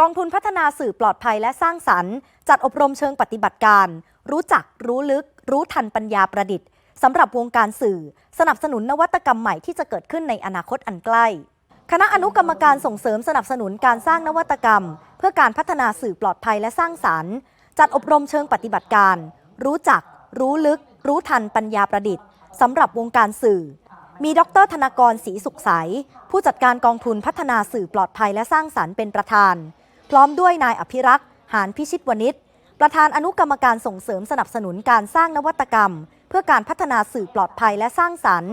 กองทุนพัฒนาสื่อปลอดภัยและสร้างสรรค์ จัดอบรมเชิงปฏิบัติการ รู้จัก รู้ลึก รู้ทันปัญญาประดิษฐ์สำหรับวงการสื่อ สนับสนุนนวัตกรรมใหม่ที่จะเกิดขึ้นในอนาคตอันใกล้ คณะอนุกรรมการส่งเสริมสนับสนุนการสร้างนวัตกรรม เพื่อการพัฒนาสื่อปลอดภัยและสร้างสรรค์ จัดอบรมเชิงปฏิบัติการ รู้จัก รู้ลึก รู้ทันปัญญาประดิษฐ์สำหรับวงการสื่อ มีดรธนากรศรีสุขใส ผู้จัดการกองทุนพัฒนาสื่อปลอดภัยและสร้างสรรค์เป็นประธาน พร้อมด้วยนายอภิรักษ์ หานพิชิตวณิชประธานอนุกรรมการส่งเสริมสนับสนุนการสร้างนวัตกรรม เพื่อการพัฒนาสื่อปลอดภัยและสร้างสรรค์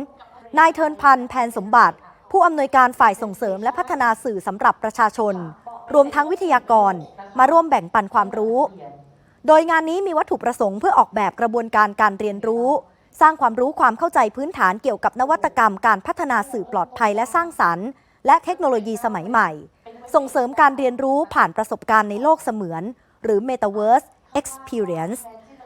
นายเทินพันธ์แพนสมบัติ ผู้อำนวยการฝ่ายส่งเสริมและพัฒนาสื่อสำหรับประชาชน รวมทั้งวิทยากร มาร่วมแบ่งปันความรู้ โดยงานนี้มีวัตถุประสงค์เพื่อออกแบบกระบวนการการเรียนรู้ สร้างความรู้ความเข้าใจพื้นฐานเกี่ยวกับนวัตกรรม การพัฒนาสื่อปลอดภัยและสร้างสรรค์ และเทคโนโลยีสมัยใหม่ ส่งเสริมการเรียนรู้ผ่านประสบการณ์ในโลกเสมือน หรือ Metaverse Experience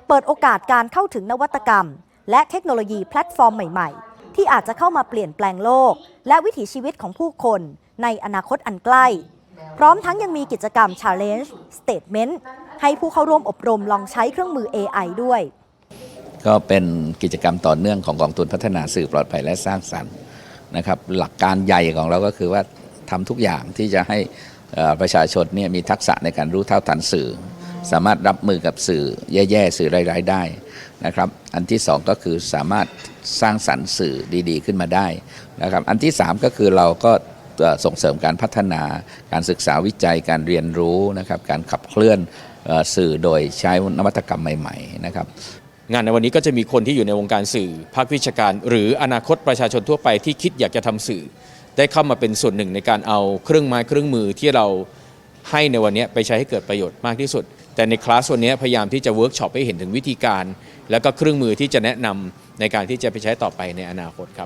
เปิดโอกาสการเข้าถึงนวัตกรรม และเทคโนโลยีแพลตฟอร์มใหม่ ๆ ที่อาจจะเข้ามาเปลี่ยนแปลงโลก และวิถีชีวิตของผู้คนในอนาคตอันใกล้ พร้อมทั้งยังมีกิจกรรม Challenge Statement ให้ผู้เข้าร่วมอบรมลองใช้เครื่องมือ AI ด้วย ก็เป็นกิจกรรมต่อเนื่องของกองทุนพัฒนาสื่อปลอดภัยและสร้างสรรค์นะครับหลักการใหญ่ของเราก็คือว่า ทำทุกอย่างที่จะให้ประชาชนเนี่ยมีทักษะในการรู้เท่าทันสื่อ สามารถรับมือกับสื่อแย่ๆสื่อร้ายๆได้นะครับ อันที่สองก็คือสามารถสร้างสรรค์สื่อดีๆ ขึ้นมาได้นะครับ อันที่สามก็คือเราก็ส่งเสริมการพัฒนาการศึกษาวิจัยการเรียนรู้นะครับ การขับเคลื่อนสื่อโดยใช้นวัตกรรมใหม่ๆนะครับงานในวันนี้ก็จะมีคนที่อยู่ในวงการสื่อ ภาควิชาการ หรืออนาคตประชาชนทั่วไปที่คิดอยากจะทำสื่อ ได้เข้ามาเป็นส่วนหนึ่งในการเอาเครื่องไม้เครื่องมือที่เราให้ในวันนี้ไปใช้ให้เกิดประโยชน์มากที่สุด แต่ในคลาสวันนี้พยายามที่จะเวิร์กช็อปให้เห็นถึงวิธีการ แล้วก็เครื่องมือที่จะแนะนำในการที่จะไปใช้ต่อไปในอนาคตครับ